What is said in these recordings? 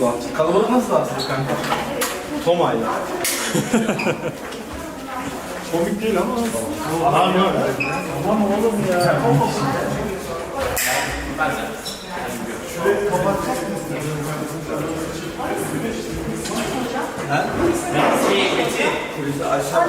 Nasıl? Kalabalık nasıl dağıtacak kanka? Toma'yla. Komik değil ama. Aman Aman oğlum ya. Aşağı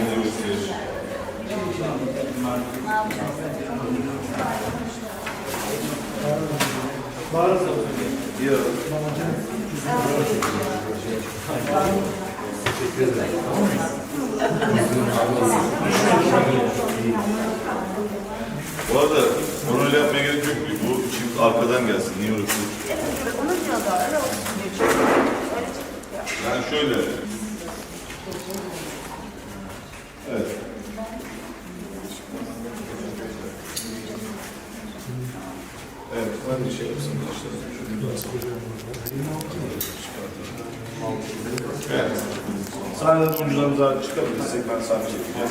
sanırım. Bu arada onu yapmaya gerek yok. Bu çift arkadan gelsin. Niye uğraşıyorsun? Onu diyorlar, öyle olsun diye. Yani şöyle. Evet. Evet, ben bir şey yapsam Evet. Sahneden oyuncularımıza çıkabilirsek ben sahne çekeceğim.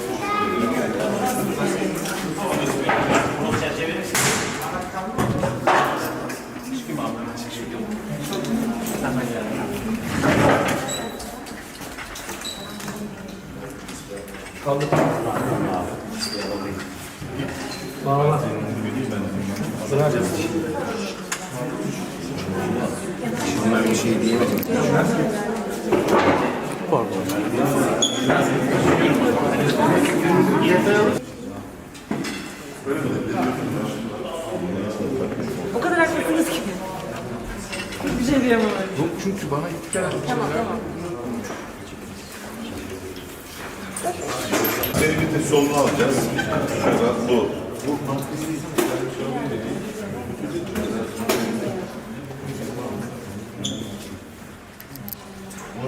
Ben bir şey diyemedim. O kadar haklısınız ki. Bir şey diyemem. Yok çünkü bana ilk gelen Tamam tamam. Senin bir de solunu alacağız. Şuradan bu.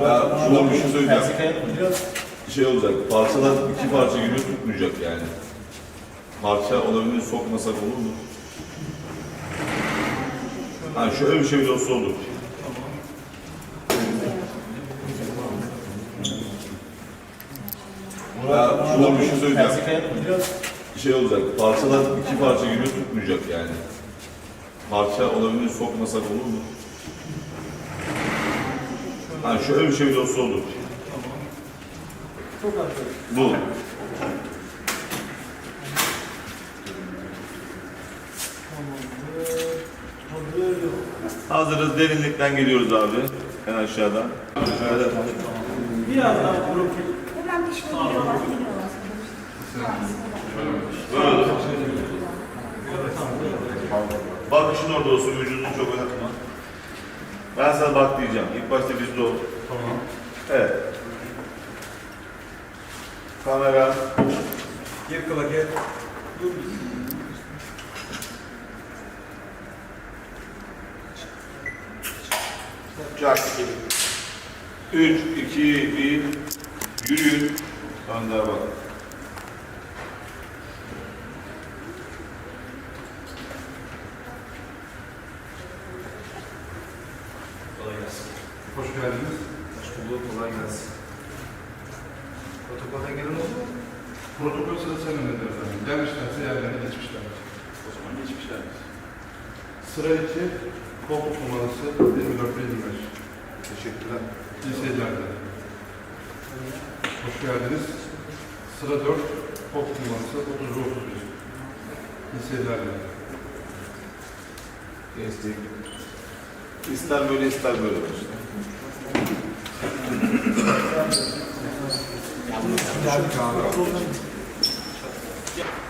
Ya şuna bir şey söyleyeceğim. Şey olacak, parçalar iki parça gibi tutmayacak yani. Parça olabilir sokmasak olur mu? Ha şöyle bir şey bile olsa olur. Şuna bir şey söyleyeceğim. Şey olacak, parçalar iki parça gibi tutmayacak yani. Parça olabilir sokmasak olur mu? Ha şöyle bir şey bile olsa olur. Bu. Hazırız, derinlikten geliyoruz abi. En aşağıdan. Pişmeye giriyorlar, giriyorlar. Böyle. Bakışın orada olsun, vücudunu çok oynatma. Ben sana bak diyeceğim. İlk başta bizde ol. Tamam. Evet. Kamera. Gir kıla gel. Çak. 3, 2, 1. Yürüyün. Sandığa bak. Kolay gelsin. Hoş geldiniz. Hoş bulduk. Kolay gelsin. Protokolden gelen oldu mu? Protokol sırası önündedir efendim. Gelmişlerse yerlerine geçmişler. O zaman geçmişler. Sıra 2, koltuk numarası 24 ve 25. Teşekkürler. İyi. Hoş geldiniz. Sıra 4, koltuk numarası 30 ve 31. İyi seyirlerle. Destek. İster böyle ister böyle olsun.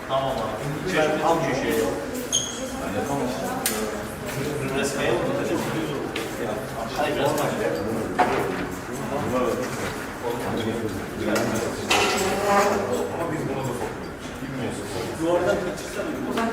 Tamam abi. İçeride. Ben.